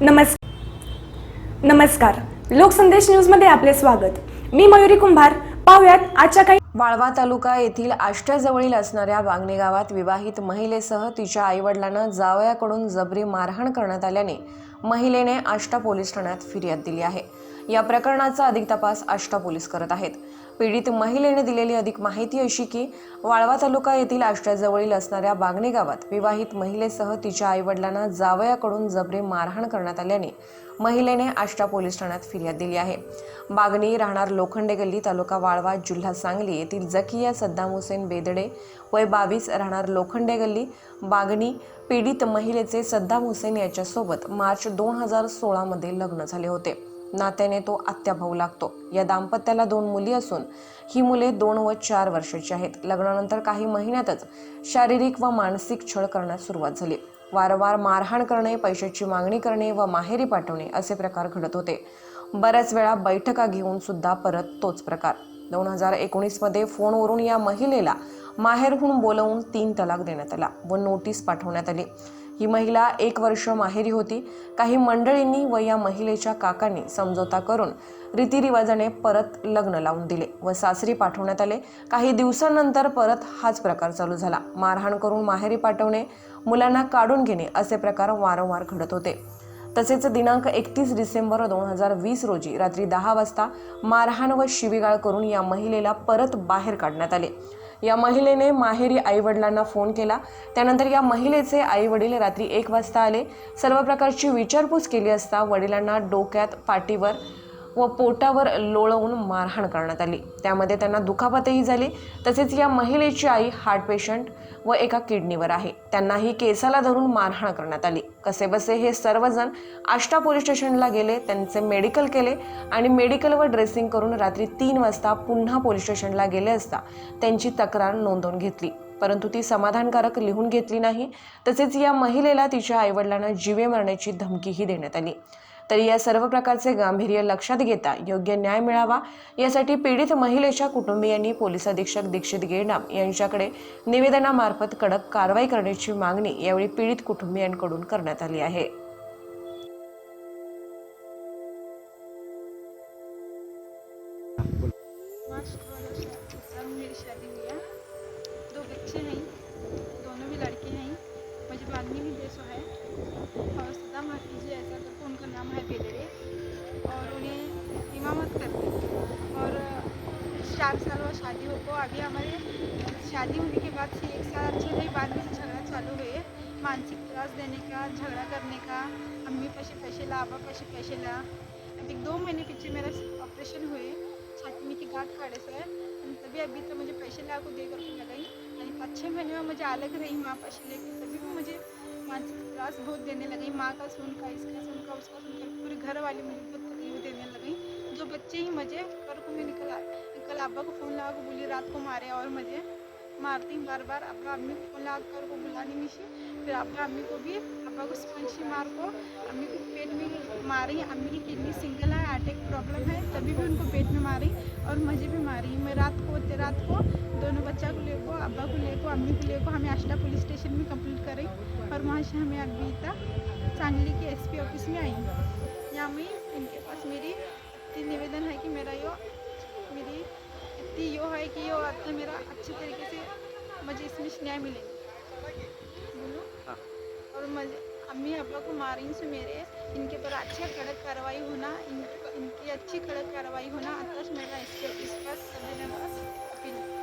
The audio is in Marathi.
नमस् नमस्कार. लोकसंदेश न्यूजमध्ये आपले स्वागत. मी मयुरी कुंभार. पाहुयात आजच्या काही वाळवा तालुका येथील आष्ट्याजवळील असणाऱ्या वांगणी गावात विवाहित महिलेसह तिच्या आईवडिलांना जावयाकडून जबरी मारहाण करण्यात आल्याने महिलेने आष्टा पोलीस ठाण्यात फिर्याद दिली आहे. या प्रकरणाचा अधिक तपास आष्टा पोलीस करत आहेत. पीडित महिलेने दिलेली अधिक माहिती अशी की वाळवा तालुका येथील आष्ट्याजवळील असणाऱ्या बागणे गावात विवाहित महिलेसह तिच्या आईवडिलांना जावयाकडून जबरे मारहाण करण्यात आल्याने महिलेने आष्टा पोलीस ठाण्यात फिर्याद दिली आहे. बागणी राहणार लोखंडे गल्ली तालुका वाळवा जिल्हा सांगली येथील जकिया सद्दाम हुसेन बेदडे वय बावीस राहणार लोखंडे गल्ली बागणी पीडित महिलेचे सद्दाम हुसेन याच्यासोबत मार्च दोन हजार सोळामध्ये लग्न झाले होते. नात्याने तो आत्याभाऊ लागतो. या दाम्पत्याला दोन मुली असून ही मुले दोन व चार वर्षाची आहेत. लग्नानंतर काही महिन्यातच शारीरिक व मानसिक छळ करण्यास सुरुवात झाली. वारंवार मारहाण करणे पैशाची मागणी करणे व माहेरी पाठवणे असे प्रकार घडत होते. बऱ्याच वेळा बैठका घेऊन सुद्धा परत तोच प्रकार. दोन हजार एकोणीसमध्ये फोनवरून या महिलेला माहेरहून बोलवून तीन तलाक देण्यात आला व नोटीस पाठवण्यात आली. ही महिला एक वर्ष माहेरी होती. काही मंडळींनी व या महिलेच्या काकांनी समझोता करून रीतिरिवाजाने परत लग्न लावून दिले व सासरी पाठवण्यात आले. काही दिवसांनंतर परत हाच प्रकार चालू झाला. मारहाण करून माहेरी पाठवणे मुलांना काढून घेणे असे प्रकार वारंवार घडत होते. तसेच दिनांक एकतीस डिसेंबर दोन हजार वीस रोजी रात्री दहा वाजता मारहाण व शिवीगाळ करून या महिलेला परत बाहेर काढण्यात आले. या महिलेने माहेरी आईवडिलांना फोन केला. त्यानंतर या महिलेचे आईवडील रात्री एक वाजता आले. सर्व प्रकारची विचारपूस केली असता वडिलांना डोक्यात पाठीवर व पोटावर लोळवून मारहाण करण्यात आली. त्यामध्ये त्यांना दुखापतही झाली. तसेच या महिलेची आई हार्ट पेशंट व एका किडनीवर आहे. त्यांनाही केसाला धरून मारहाण करण्यात आली. कसेबसे हे सर्वजण आष्टा पोलीस स्टेशनला गेले. त्यांचे मेडिकल केले आणि मेडिकलवर ड्रेसिंग करून रात्री तीन वाजता पुन्हा पोलीस स्टेशनला गेले असता त्यांची तक्रार नोंदवून घेतली. परंतु ती समाधानकारक लिहून घेतली नाही. तसेच या महिलेला तिच्या आईवडिलांना जीवे मारण्याची धमकीही देण्यात आली. तरी या सर्व प्रकारचे गांभीर्य लक्षात घेता योग्य न्याय मिळावा यासाठी पीडित महिलेच्या कुटुंबियांनी पोलीस अधीक्षक दीक्षित गेडाम यांच्याकडे निवेदनामार्फत कडक कारवाई करण्याची मागणी यावेळी पीडित कुटुंबियांकडून करण्यात आली आहे में दोनों भी लड़के हैं मुझे है और सदा हाफिज जी ऐसा उनका नाम है बेदरे और उन्हें इमामत करते और, चार साल बाद शादी हो को अभी हमारे शादी होने के बाद से एक साल अच्छे रही, बाद में झगड़ा चालू हुए मानसिक त्रास देने का, झगड़ा करने का, अम्मी पैसे पैसे ला अब्बा पैसे पैसे ला। अभी दो महीने पीछे मेरा ऑपरेशन हुए, छाती में की गांठ काढ़े से। तभी अभी तो मुझे पैसे ला को देकर लगाई। पाँच छः महीने में मुझे अलग रही, माँ पैसे लेके। तभी वो मुझे त्रास बहुत देने लगी, माँ का सुन का इसका सुन का उसका सुन कर पूरे घर वाले मुझे बहुत तकलीफ़ देने लगी। जो बच्चे ही मज़े, पर को मैं निकल कल अब्बा को फ़ोन लगा को बोली, रात को मारे और मुझे मारती बार बार अब्बा अम्मी को लगा कर को बुलाने में फिर अब्बा अम्मी को भी अब्बा को स्पंशी मार को, अम्मी को पेट में मारी। अम्मी की किडनी सिंगल है अटैक प्रॉब्लम है, तभी भी उनको पेट में मारी और मुझे भी मारी। मैं रात को ते रात को दोनों बच्चा को ले को अब्बा को ले को अम्मी को ले को हमें आष्टा पुलिस स्टेशन में कंप्लीट करें और वहाँ से हमें अभी तक सांगली के एसपी ऑफ़िस में आई। यहाँ मैं इनके पास मेरी निवेदन है कि मेरा यो, मेरी इतनी यो है कि यो आता मेरा अच्छे तरीके से मुझे इसमें स्नेह मिले। बोलो। और मुझे अम्मी अब्बा को मारी से मेरे। इनके पर अच्छा कड़क कार्रवाई होना इन, इनकी अच्छी कड़क कार्रवाई होना अतः मेरा इसके इस पर सभी ने बस अपील